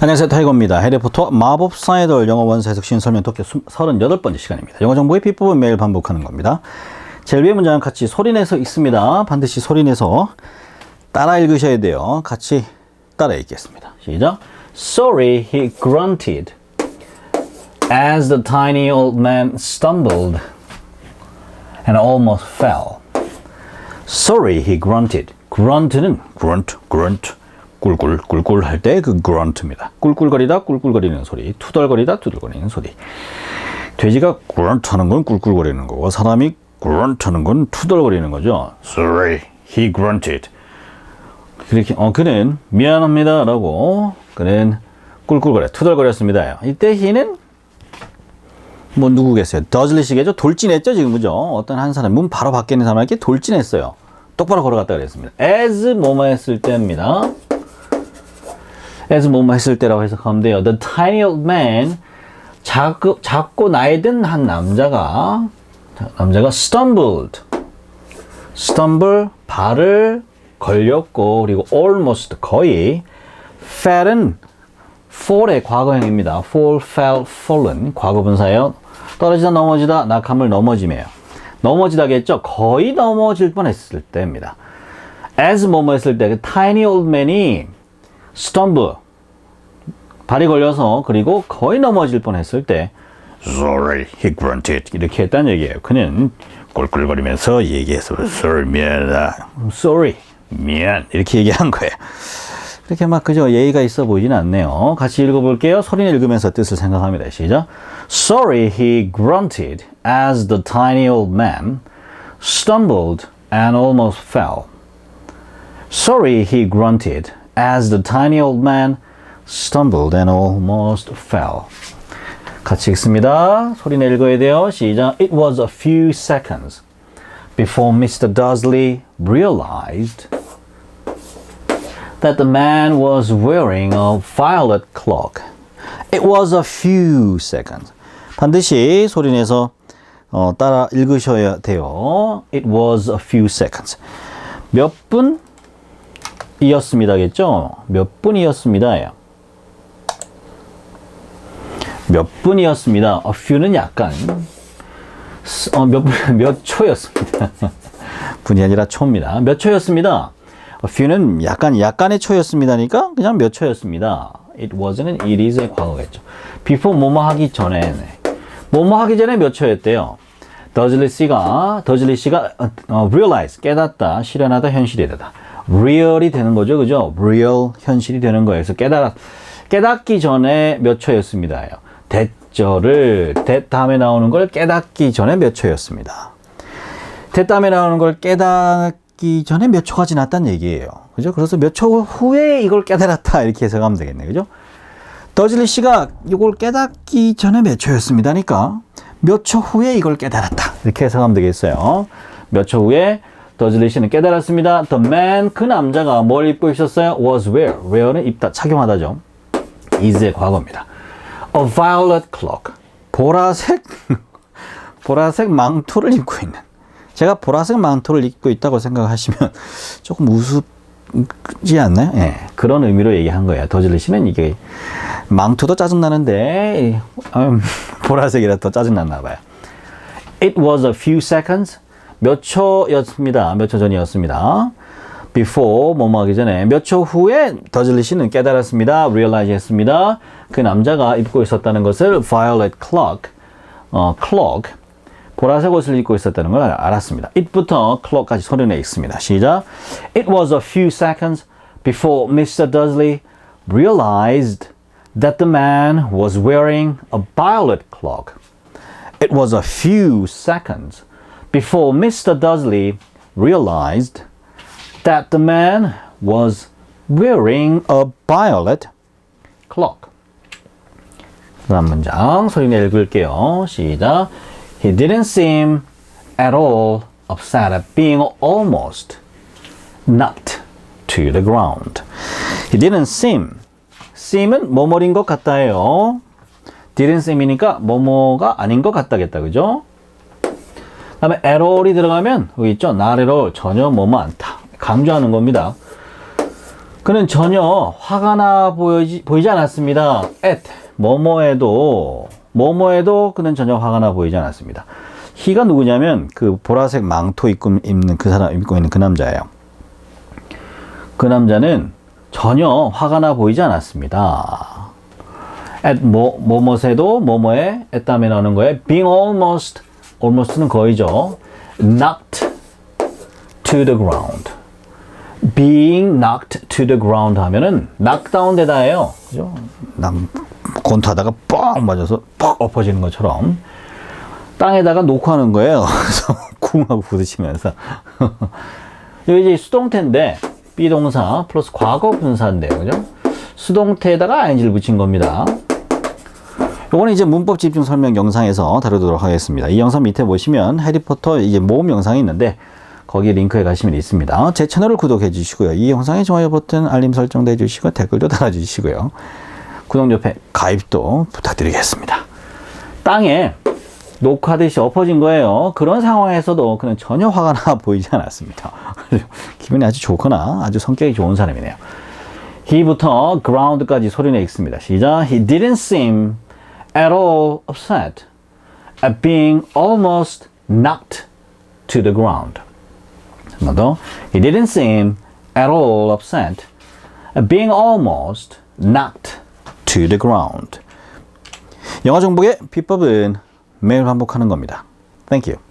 안녕하세요 타이거입니다. 해리포터 마법사의 돌 영어 원서 해석 쉬운 설명 독해 38번째 시간입니다. 영어 정보의 비법은 매일 반복하는 겁니다. 제일 위에 문장은 같이 소리내서 읽습니다. 반드시 소리내서 따라 읽으셔야 돼요. 같이 따라 읽겠습니다. 시작. Sorry, he grunted as the tiny old man stumbled and almost fell. Sorry, he grunted. grunt는 grunt, grunt. 꿀꿀 꿀꿀 할 때 그 grunt입니다. 꿀꿀거리다 꿀꿀거리는 소리, 투덜거리다 투덜거리는 소리. 돼지가 grunt 하는 건 꿀꿀거리는 거고 사람이 grunt 하는 건 투덜거리는 거죠. Sorry, he grunted. 그렇게 어 그는 미안합니다라고 그는 꿀꿀거려 투덜거렸습니다. 이때 he는 뭐 누구겠어요? 더즐리시겠죠? 돌진했죠 지금 그죠? 어떤 한 사람 문 바로 밖에 있는 사람에게 돌진했어요. 똑바로 걸어갔다 그랬습니다. as 뭐뭐 했을 때입니다. As 뭐뭐 했을 때라고 해석하면 돼요. The tiny old man 작고, 작고 나이 든 한 남자가 남자가 stumbled stumble 발을 걸렸고 그리고 almost 거의 fell은 fall의 과거형입니다. fall, fell, fallen 과거분사예요. 떨어지다 넘어지다 낙함을 넘어지며요. 넘어지다겠죠? 거의 넘어질 뻔했을 때입니다. as 뭐뭐 했을 때 그 tiny old man이 stumble 발이 걸려서 그리고 거의 넘어질 뻔했을 때 sorry he grunted 이렇게 했다는 얘기예요. 그는 꿀꿀거리면서 얘기해서 sorry 미안하다 sorry 미안 이렇게 얘기한 거예요. 그렇게 막 그저 예의가 있어 보이진 않네요. 같이 읽어볼게요. 소리를 읽으면서 뜻을 생각합니다. 시작. Sorry, he grunted as the tiny old man stumbled and almost fell. Sorry, he grunted as the tiny old man stumbled and almost fell. 같이 읽습니다. 소리 내 읽어야 돼요. 시작. It was a few seconds before Mr. Dursley realized that the man was wearing a violet cloak. It was a few seconds. 반드시 소리내서 어, 따라 읽으셔야 돼요. It was a few seconds. 몇 분 이었습니다겠죠? 몇 분이었습니다예요. 몇 분이었습니다. A few는 약간 어, 몇, 몇 초였습니다. 분이 아니라 초입니다. 몇 초였습니다. A few는 약간 약간의 초였습니다니까 그냥 몇 초였습니다. It was는 it is의 과거겠죠. Before 뭐뭐 하기 전에 네. 뭐뭐 하기 전에 몇 초였대요. 더즐리 씨가 더즐리 씨가 어, realize 깨닫다 실현하다 현실이 되다. Real이 되는 거죠, 그죠? real 현실이 되는 거예요. 그래서 깨달아 깨닫기 전에 몇 초였습니다요. 대절을 대 다음에 나오는 걸 깨닫기 전에 몇 초였습니다. 대 다음에 나오는 걸 깨닫기 전에 몇 초가 지났다는 얘기예요. 그죠? 그래서 몇 초 후에 이걸 깨달았다 이렇게 해석하면 되겠네, 그죠? 더즐리 씨가 이걸 깨닫기 전에 몇 초였습니다니까 몇 초 후에 이걸 깨달았다 이렇게 해석하면 되겠어요. 몇 초 후에 더즐리 씨는 깨달았습니다. The man 그 남자가 뭘 입고 있었어요? Was wear wear는 입다 착용하다죠. is의 과거입니다. A violet cloak 보라색 보라색 망토를 입고 있는 제가 보라색 망토를 입고 있다고 생각하시면 조금 우습지 않나요? 예, 그런 의미로 얘기한 거예요. 더즐리 씨는 이게 망토도 짜증나는데 음, 보라색이라 더 짜증났나 봐요. It was a few seconds. 몇 초였습니다. 몇 초 전이었습니다. Before 뭐뭐 하기 전에 몇 초 후에 더즐리 씨는 깨달았습니다. realize 했습니다. 그 남자가 입고 있었다는 것을 violet cloak, 어, cloak, 보라색 옷을 입고 있었다는 걸 알았습니다. it부터 cloak까지 소리내 있습니다. 시작. It was a few seconds before Mr. Dursley realized that the man was wearing a violet cloak. It was a few seconds before Mr. Dursley realized that the man was wearing a violet cloak. 다음 문장 소리내 읽을게요. 시작. He didn't seem at all upset at being almost knocked to the ground. He didn't seem. seem은 뭐뭐인 것 같다예요. didn't seem이니까 뭐뭐가 아닌 것 같다겠다. 그죠? 다음에 all이 들어가면 여기 있죠. at all 전혀 뭐뭐 않다. 강조하는 겁니다. 그는 전혀 화가 나 보이지, 보이지 않았습니다. at 뭐뭐에도 뭐뭐에도 그는 전혀 화가 나 보이지 않았습니다. he가 누구냐면 그 보라색 망토 입고 입는 그 사람 입고 있는 그 남자예요. 그 남자는 전혀 화가 나 보이지 않았습니다. at 뭐 뭐뭐에도 뭐뭐에 at 다음에 나오는 거에 being almost almost는 거의죠. knocked to the ground. being knocked to the ground 하면은 knockdown 되다예요. 그죠? 남 권투하다가 뻥 맞아서 퍽 엎어지는 것처럼 땅에다가 놓고 하는 거예요. 그래서 쿵하고 부딪히면서 이제 수동태인데 비동사 플러스 과거 분사인데요. 그죠? 수동태에다가 ing를 붙인 겁니다. 요거는 이제 문법 집중 설명 영상에서 다루도록 하겠습니다. 이 영상 밑에 보시면 해리포터 이제 모음 영상이 있는데 거기 링크에 가시면 있습니다. 제 채널을 구독해 주시고요. 이 영상에 좋아요 버튼 알림 설정도 해 주시고 댓글도 달아 주시고요. 구독 옆에 가입도 부탁드리겠습니다. 땅에 녹화듯이 엎어진 거예요. 그런 상황에서도 그는 전혀 화가 나 보이지 않았습니다. 기분이 아주 좋거나 아주 성격이 좋은 사람이네요. he부터 ground까지 소리내 읽습니다. 시작. He didn't seem at all upset at being almost knocked to the ground. 한 번 더. He didn't seem at all upset at being almost knocked to the ground. 영어 정복의 비법은 매일 반복하는 겁니다. Thank you.